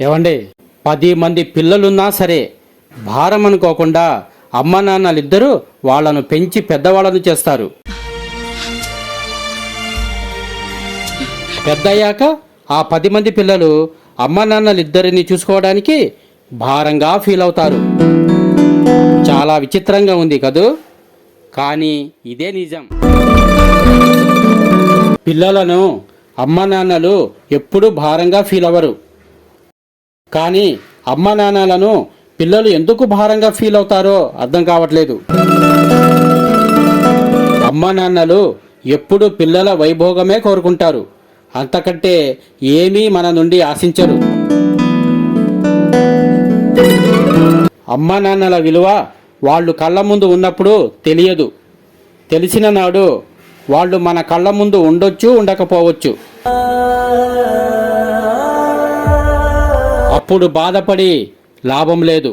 ఏమండి? పది మంది పిల్లలున్నా సరే భారం అనుకోకుండా అమ్మ నాన్నలిద్దరూ వాళ్ళను పెంచి పెద్దవాళ్ళను చేస్తారు. పెద్దయ్యాక ఆ పది మంది పిల్లలు అమ్మ నాన్నలిద్దరిని చూసుకోవడానికి భారంగా ఫీల్ అవుతారు. చాలా విచిత్రంగా ఉంది కదూ? కానీ ఇదే నిజం. పిల్లలను అమ్మ నాన్నలు ఎప్పుడూ భారంగా ఫీల్ అవ్వరు. కానీ అమ్మ నాన్నలను పిల్లలు ఎందుకు భారంగా ఫీల్ అవుతారో అర్థం కావట్లేదు. అమ్మ నాన్నలు ఎప్పుడు పిల్లల వైభోగమే కోరుకుంటారు. అంతకంటే ఏమీ మన నుండి ఆశించరు. అమ్మ నాన్నల విలువ వాళ్ళు కళ్ళ ముందు ఉన్నప్పుడు తెలియదు. తెలిసిన నాడు వాళ్ళు మన కళ్ళ ముందు ఉండొచ్చు ఉండకపోవచ్చు. అప్పుడు బాధపడి లాభం లేదు.